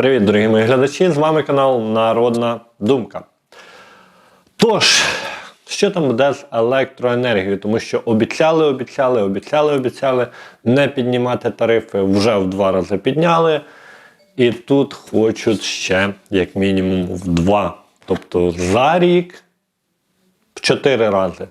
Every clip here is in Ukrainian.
Привіт, дорогі мої глядачі! З вами канал Народна Думка. Тож, що там буде з електроенергією? Тому що обіцяли, обіцяли, обіцяли, обіцяли не піднімати тарифи, вже в два рази підняли. І тут хочуть ще, як мінімум, в два. Тобто за рік в чотири рази.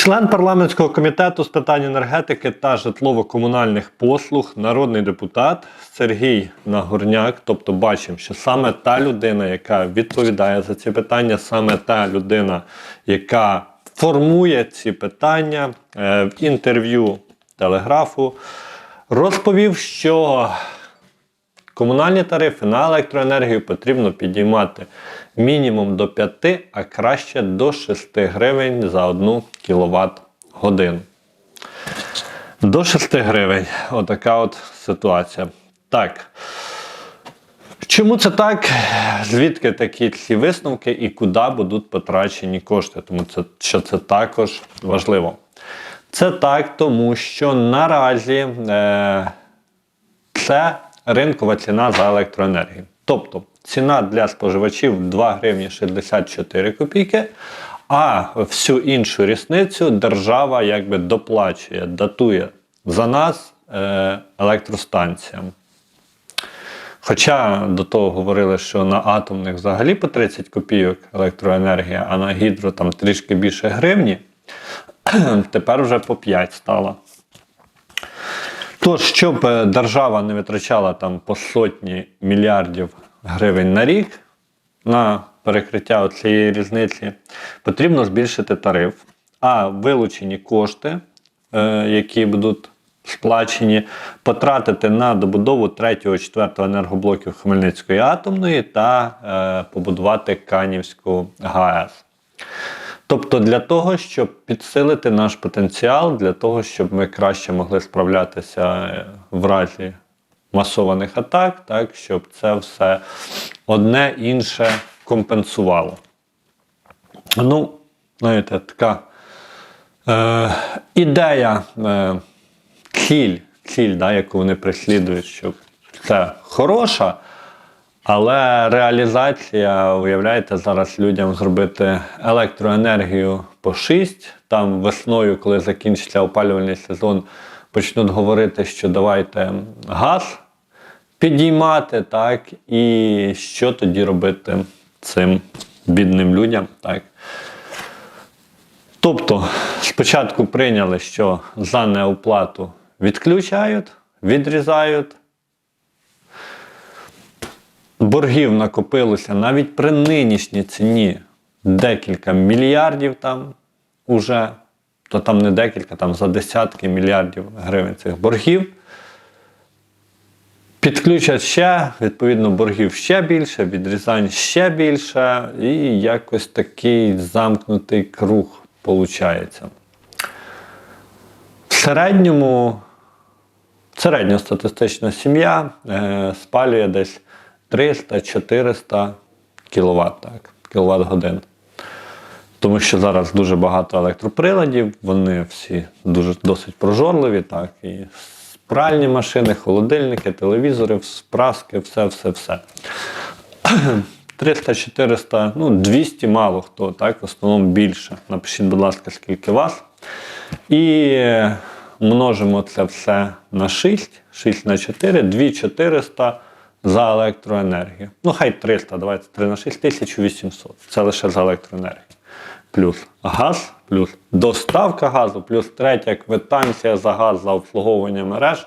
Член парламентського комітету з питань енергетики та житлово-комунальних послуг, народний депутат Сергій Нагорняк. Тобто, бачимо, що саме та людина, яка відповідає за ці питання, саме та людина, яка формує ці питання е, в інтерв'ю телеграфу, розповів, що Комунальні тарифи на електроенергію потрібно підіймати мінімум до 5, а краще до 6 гривень за 1 кВт годину. До 6 гривень. Отака от ситуація. Так. Чому це так? Звідки такі ці висновки і куди будуть потрачені кошти? Тому це, що це також важливо. Це так, тому що наразі е, це ринкова ціна за електроенергію. Тобто ціна для споживачів 2 гривні 64 копійки, а всю іншу різницю держава якби доплачує, датує за нас е, електростанціям. Хоча до того говорили, що на атомних взагалі по 30 копійок електроенергія, а на гідро там трішки більше гривні, тепер вже по 5 стало. Тож, щоб е, держава не витрачала там по сотні мільярдів гривень на рік на перекриття цієї різниці, потрібно збільшити тариф, а вилучені кошти, е, які будуть сплачені, потратити на добудову 3-4 енергоблоків Хмельницької атомної та е, побудувати Канівську ГАЕС. Тобто для того, щоб підсилити наш потенціал, для того, щоб ми краще могли справлятися е, в разі масованих атак, так, щоб це все одне інше компенсувало. Ну, знаєте, така е, ідея, е, ціль, ціль да, яку вони преслідують, що це хороша. Але реалізація, уявляєте, зараз людям зробити електроенергію по 6. Там весною, коли закінчиться опалювальний сезон, почнуть говорити, що давайте газ підіймати, так, і що тоді робити цим бідним людям. так. Тобто, спочатку прийняли, що за неоплату відключають, відрізають. Боргів накопилося навіть при нинішній ціні декілька мільярдів там уже, то там не декілька, там за десятки мільярдів гривень цих боргів. Підключать ще, відповідно, боргів ще більше, відрізань ще більше, і якось такий замкнутий круг виходить. В середньому середньостатистична сім'я е, спалює десь 300-400 кВт, кВт годин. Тому що зараз дуже багато електроприладів, вони всі дуже досить прожорливі, так, і пральні машини, холодильники, телевізори, праски, все-все-все. 300-400, ну 200 мало хто, так, в основному більше. Напишіть, будь ласка, скільки вас. І множимо це все на 6, 6 на 4, 2400 за електроенергію. Ну, хай 300, давайте 3 на 6, 1800. Це лише за електроенергію. Плюс газ, плюс доставка газу, плюс третя квитанція за газ за обслуговування мереж,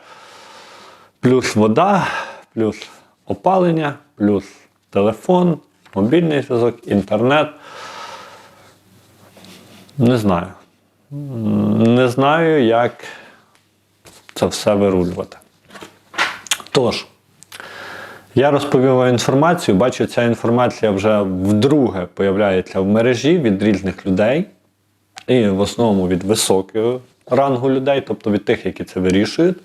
плюс вода, плюс опалення, плюс телефон, мобільний зв'язок, інтернет. Не знаю. Не знаю, як це все вирулювати. Тож. Я розповів вам інформацію, бачу, ця інформація вже вдруге появляється в мережі від різних людей, і в основному від високого рангу людей, тобто від тих, які це вирішують.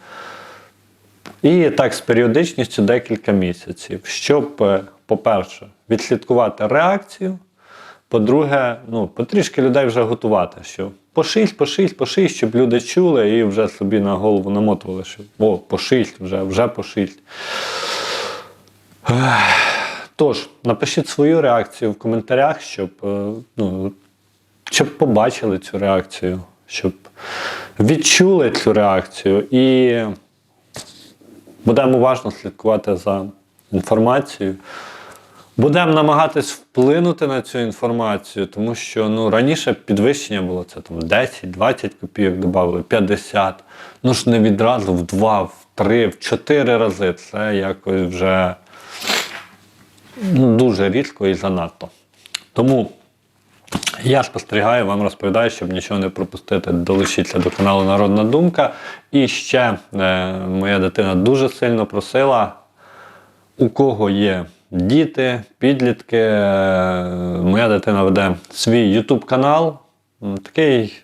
І так з періодичністю декілька місяців, щоб, е, по-перше, відслідкувати реакцію. По-друге, ну, потрішки людей вже готувати, що по 6, по 6, по 6, щоб люди чули і вже собі на голову намотували, що о, по 6, вже, вже по 6. Тож, напишіть свою реакцію в коментарях, щоб, е, ну, щоб побачили цю реакцію, щоб відчули цю реакцію і будемо уважно слідкувати за інформацією. Будемо намагатись вплинути на цю інформацію, тому що ну, раніше підвищення було це там 10-20 копійок додали, 50. Ну ж не відразу в 2, в 3, в 4 рази. Це якось вже дуже рідко і занадто. Тому я спостерігаю, вам розповідаю, щоб нічого не пропустити. Долучіться до каналу Народна Думка. І ще е, моя дитина дуже сильно просила, у кого є діти, підлітки. е, Моя дитина веде свій YouTube канал. Такий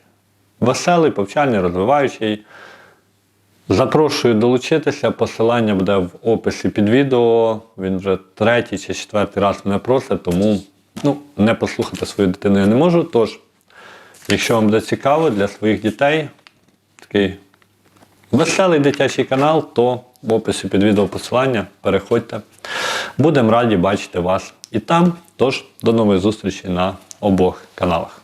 веселий, повчальний, розвиваючий. Запрошую долучитися. Посилання буде в описі під відео. Він вже третій чи четвертий раз мене просить, тому ну, не послухати свою дитину я не можу. Тож, якщо вам буде цікаво для своїх дітей, такий веселий дитячий канал, то в описі під відео посилання переходьте. Будемо раді бачити вас і там. Тож, до нової зустрічі на обох каналах.